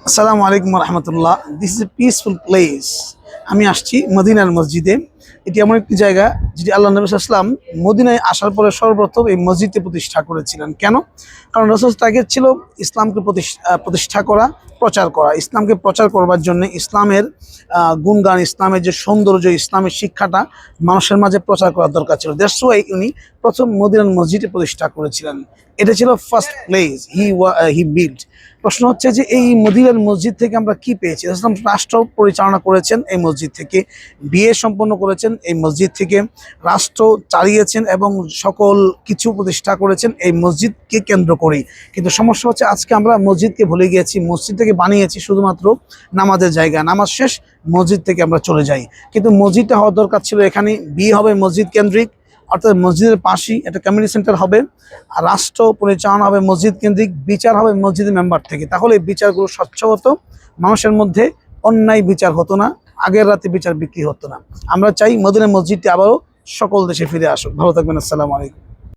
আসসালামু আলাইকুম রহমতুল্লাহ this is a peaceful place আমি আসছি মদিনার মসজিদে। এটি এমন একটি জায়গা যেটি আল্লাহ নবী আসলাম মদিনায় আসার পরে সর্বপ্রথম এই মসজিদে প্রতিষ্ঠা করেছিলেন। কেন? কারণ রসুল তাগের ছিল ইসলামকে প্রতিষ্ঠা প্রতিষ্ঠা করা। প্রচার করা, ইসলামকে প্রচার করবার জন্য ইসলামের গুণগান, ইসলামের যে সৌন্দর্য, ইসলামের শিক্ষাটা মানুষের মাঝে প্রচার করার দরকার ছিল। দ্যাটস ওয়াই উনি প্রথম মদিনার মসজিদে প্রতিষ্ঠা করেছিলেন। এটা ছিল first place he he build প্রশ্ন হচ্ছে যে এই মদিনার মসজিদ থেকে আমরা কি পেয়েছি? ইসলাম রাষ্ট্র পরিচালনা করেছেন এই মসজিদ থেকে, বিয়ে সম্পন্ন করেছেন এই মসজিদ থেকে, রাষ্ট্র চালিয়েছেন এবং সকল কিছু প্রতিষ্ঠা করেছেন এই মসজিদকে কেন্দ্র করেই। কিন্তু সমস্যা হচ্ছে আজকে আমরা মসজিদকে ভুলে গিয়েছি মসজিদ থেকে বানিয়েছি শুধুমাত্র নামাজের জায়গা। নামাজ শেষ, মসজিদ থেকে আমরা চলে যাই। কিন্তু মসজিদটা হওয়ার দরকার ছিল এখানে বিয়ে হবে মসজিদ কেন্দ্রিক, অর্থাৎ মসজিদের পাশেই একটা কমিউনিটি সেন্টার হবে। আর রাষ্ট্র পরিচালনা হবে মসজিদ কেন্দ্রিক, বিচার হবে মসজিদের মেম্বার থেকে। তাহলে এই বিচারগুলো স্বচ্ছ হতো। মানুষের মধ্যে অন্যায় বিচার হতো না। আগের রাতে বিচার বিক্রি হতো না। আমরা চাই মদিনা মসজিদটি আবারও সকল দেশে ফিরে আসুক। ভালো থাকবেন, আসসালামু আলাইকুম।